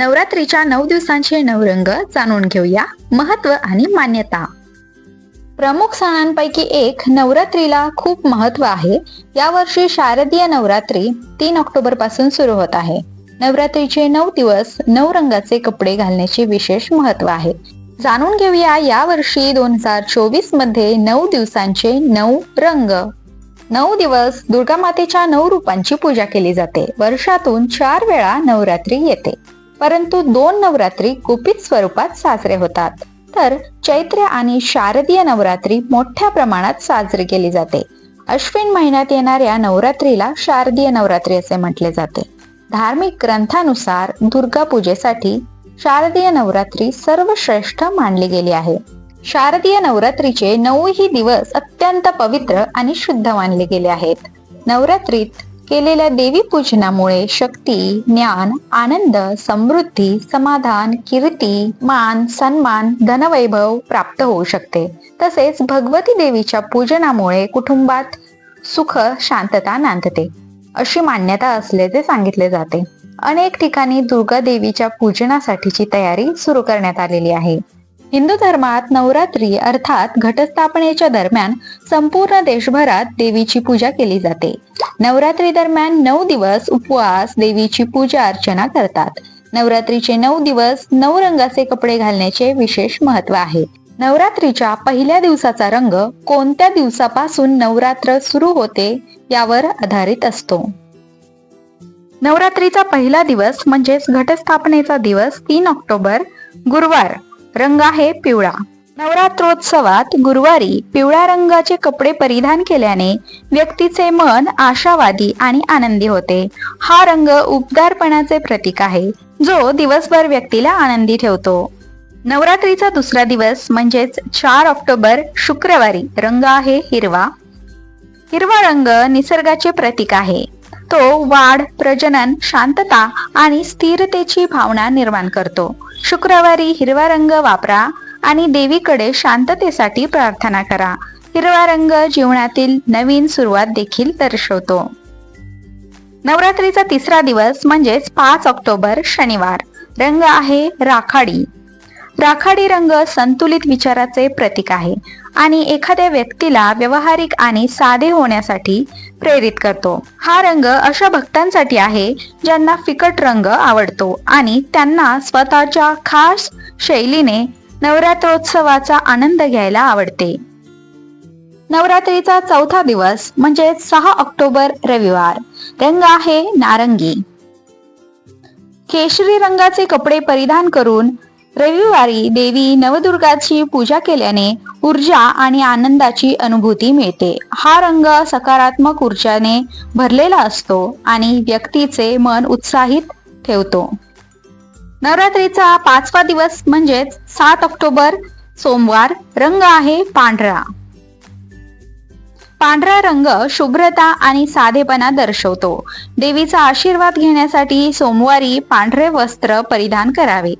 नवरात्रीच्या नऊ दिवसांचे नवरंग जाणून घेऊया. महत्त्व आणि मान्यता. प्रमुख सणांपैकी एक नवरात्रीला खूप महत्त्व आहे. यावर्षी शारदीय नवरात्री तीन ऑक्टोबरपासून सुरू होत आहे. नवरात्रीचे नऊ दिवस नऊ रंगाचे कपडे घालण्याचे विशेष महत्त्व आहे. जाणून घेऊया या वर्षी दोन हजार चोवीसमध्ये नऊ दिवसांचे नऊ रंग. नऊ दिवस दुर्गा मातेच्या नऊ रूपांची पूजा केली जाते. वर्षातून चार वेळा नवरात्री येते. परंतु दोन नवरात्री गुपित स्वरूपात साजरे होतात. तर चैत्र आणि शारदीय नवरात्री मोठ्या प्रमाणात साजरी केली जाते. अश्विन महिन्यात येणाऱ्या नवरात्रीला शारदीय नवरात्री असे म्हटले जाते. धार्मिक ग्रंथानुसार दुर्गा पूजेसाठी शारदीय नवरात्री सर्वश्रेष्ठ मानली गेली आहे. शारदीय नवरात्रीचे नऊही दिवस अत्यंत पवित्र आणि शुद्ध मानले गेले आहेत. नवरात्रीत केलेल्या देवी पूजनामुळे शक्ती ज्ञान आनंद समृद्धी समाधान कीर्ती मान सन्मान धनवैभव प्राप्त होऊ शकते. तसेच भगवती देवीच्या पूजनामुळे कुटुंबात सुख शांतता नांदते. अशी मान्यता असल्याचे सांगितले जाते. अनेक ठिकाणी दुर्गा देवीच्या पूजनासाठीची तयारी सुरू करण्यात आलेली आहे. हिंदू धर्मात नवरात्री अर्थात घटस्थापनेच्या दरम्यान संपूर्ण देशभरात देवीची पूजा केली जाते. नवरात्री दरम्यान नऊ दिवस उपवास देवीची पूजा अर्चना करतात. नवरात्रीचे नऊ दिवस नऊ रंगाचे कपडे घालण्याचे विशेष महत्त्व आहे. नवरात्रीच्या पहिल्या दिवसाचा रंग कोणत्या दिवसापासून नवरात्र सुरू होते यावर आधारित असतो. नवरात्रीचा पहिला दिवस म्हणजेच घटस्थापनेचा दिवस तीन ऑक्टोबर गुरुवार. रंग आहे पिवळा. नवरात्रोत्सवात गुरुवारी पिवळ्या रंगाचे कपडे परिधान केल्याने व्यक्तीचे मन आशावादी आणि आनंदी होते. हा रंग उबदारपणाचे प्रतीक आहे जो दिवसभर व्यक्तीला आनंदी ठेवतो. नवरात्रीचा दुसरा दिवस म्हणजेच चार ऑक्टोबर शुक्रवारी रंग आहे हिरवा. हिरवा रंग निसर्गाचे प्रतीक आहे. तो वाढ प्रजनन शांतता आणि स्थिरतेची भावना निर्माण करतो. शुक्रवारी हिरवा रंग वापरा आणि देवीकडे शांततेसाठी प्रार्थना करा. हिरवा रंग जीवनातील नवीन सुरुवात देखील दर्शवतो. नवरात्रीचा तिसरा दिवस म्हणजेच पाच ऑक्टोबर शनिवार. रंग आहे राखाडी. राखाडी रंग संतुलित विचाराचे प्रतीक आहे. आणि एखाद्या व्यक्तीला व्यवहारिक आणि साधे होण्यासाठी प्रेरित करतो. हा रंग अशा भक्तांसाठी आहे ज्यांना फिकट रंग आवडतो आणि त्यांना स्वतःच्या खास शैलीने नवरात्रोत्सवाचा आनंद घ्यायला आवडते. नवरात्रीचा चौथा दिवस म्हणजे सहा ऑक्टोबर रविवार. रंग आहे नारंगी. केशरी रंगाचे कपडे परिधान करून रविवारी देवी नवदुर्गाची पूजा केल्याने ऊर्जा आणि आनंदाची अनुभूती मिळते. हा रंग सकारात्मक ऊर्जाने भरलेला असतो आणि व्यक्तीचे मन उत्साहित ठेवतो. नवरात्रीचा पाचवा दिवस म्हणजेच सात ऑक्टोबर सोमवार रंग आहे पांढरा. पांढरा रंग शुभ्रता आणि साधेपणा दर्शवतो. देवीचा आशीर्वाद घेण्यासाठी सोमवारी पांढरे वस्त्र परिधान करावे.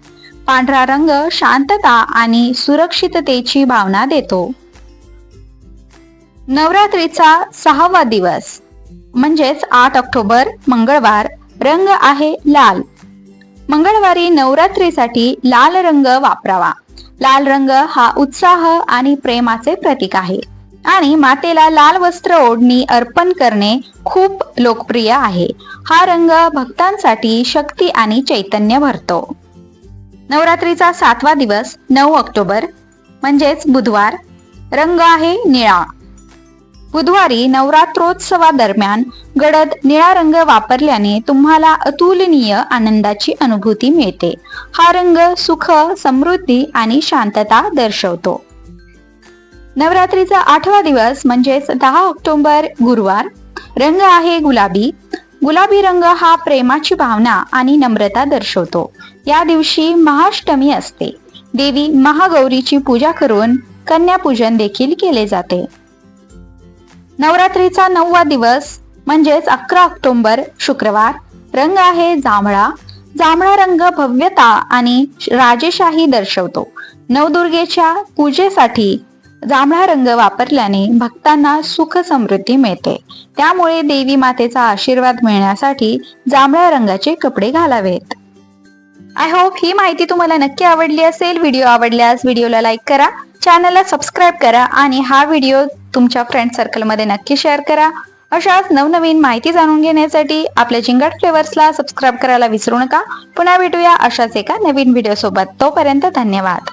पांढरा रंग शांतता आणि सुरक्षिततेची भावना देतो. नवरात्रीचा सहावा दिवस म्हणजेच आठ ऑक्टोबर मंगळवार रंग आहे लाल. मंगळवारी नवरात्रीसाठी लाल रंग वापरावा. लाल रंग हा उत्साह आणि प्रेमाचे प्रतीक आहे आणि मातेला लाल वस्त्र ओढणी अर्पण करणे खूप लोकप्रिय आहे. हा रंग भक्तांसाठी शक्ती आणि चैतन्य भरतो. नवरात्रीचा सातवा दिवस नऊ ऑक्टोबर म्हणजेच बुधवार. रंग आहे निळा. बुधवारी नवरात्रोत्सवादरम्यान गडद निळा रंग वापरल्याने तुम्हाला अतुलनीय आनंदाची अनुभूती मिळते. हा रंग सुख समृद्धी आणि शांतता दर्शवतो. नवरात्रीचा आठवा दिवस म्हणजेच दहा ऑक्टोबर गुरुवार. रंग आहे गुलाबी. गुलाबी रंग हा प्रेमाची भावना आणि नम्रता दर्शवतो. या दिवशी महाअष्टमी असते. देवी महागौरीची पूजा करून कन्यापूजन देखील केले जाते. नवरात्रीचा नववा दिवस म्हणजेच अकरा ऑक्टोबर शुक्रवार रंग आहे जांभळा. जांभळा रंग भव्यता आणि राजेशाही दर्शवतो. नवदुर्गेच्या पूजेसाठी जांभळा रंग वापरल्याने भक्तांना सुख समृद्धी मिळते. त्यामुळे देवी मातेचा आशीर्वाद मिळण्यासाठी जांभळ्या रंगाचे कपडे घालावेत. आय होप ही माहिती तुम्हाला नक्की आवडली असेल. व्हिडिओ आवडल्यास व्हिडिओला लाईक करा चॅनलला सबस्क्राईब करा आणि हा व्हिडिओ तुमच्या फ्रेंड सर्कलमध्ये नक्की शेअर करा. अशाच नवनवीन माहिती जाणून घेण्यासाठी आपल्या जिंगट फ्लेवर्सला सबस्क्राईब करायला विसरू नका. पुन्हा भेटूया अशाच एका नवीन व्हिडिओ सोबत. तोपर्यंत धन्यवाद.